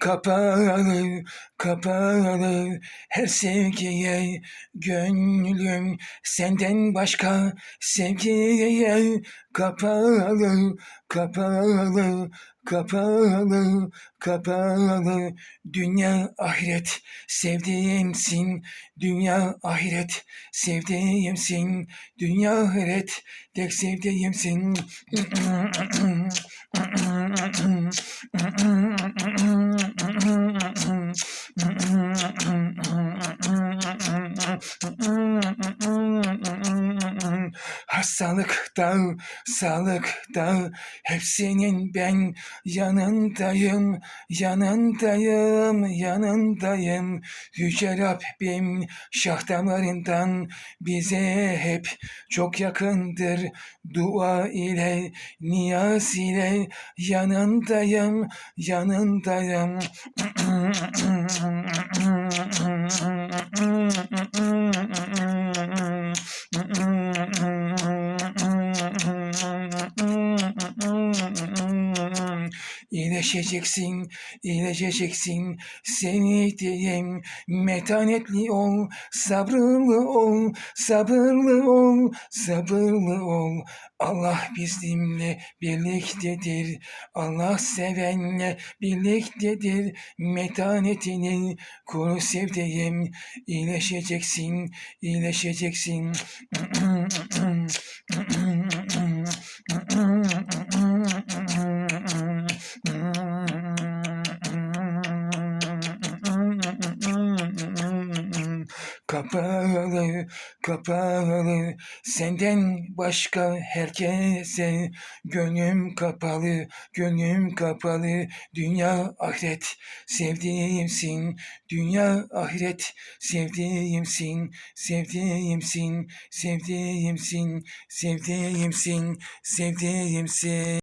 Kapalı, kapalı her sevgiye gönlüm. Senden başka sevgiye kapalı, kapalı, kapalı, kapalı dünya ahiret sevdiğimsin dünya ahiret sevdiğimsin dünya ahiret tek sevdiğimsin Hastalıkta, sağlıkta hepsinin ben yanındayım, yanındayım, yanındayım. Yüce Rabbim şah damarından bize hep çok yakındır. Dua ile, niyaz ile yanındayım, yanındayım. İyileşeceksin, iyileşeceksin. Seni diyeyim, metanetli ol, sabırlı ol, sabırlı ol, sabırlı ol. Allah bizimle birliktedir. Allah sevenle birliktedir. Metanetini koru sevdiğim. İyileşeceksin, iyileşeceksin. Kapalı, kapalı, senden başka herkese gönlüm kapalı, gönlüm kapalı. Dünya ahiret sevdiğimsin, dünya ahiret sevdiğimsin, sevdiğimsin, sevdiğimsin, sevdiğimsin, sevdiğimsin.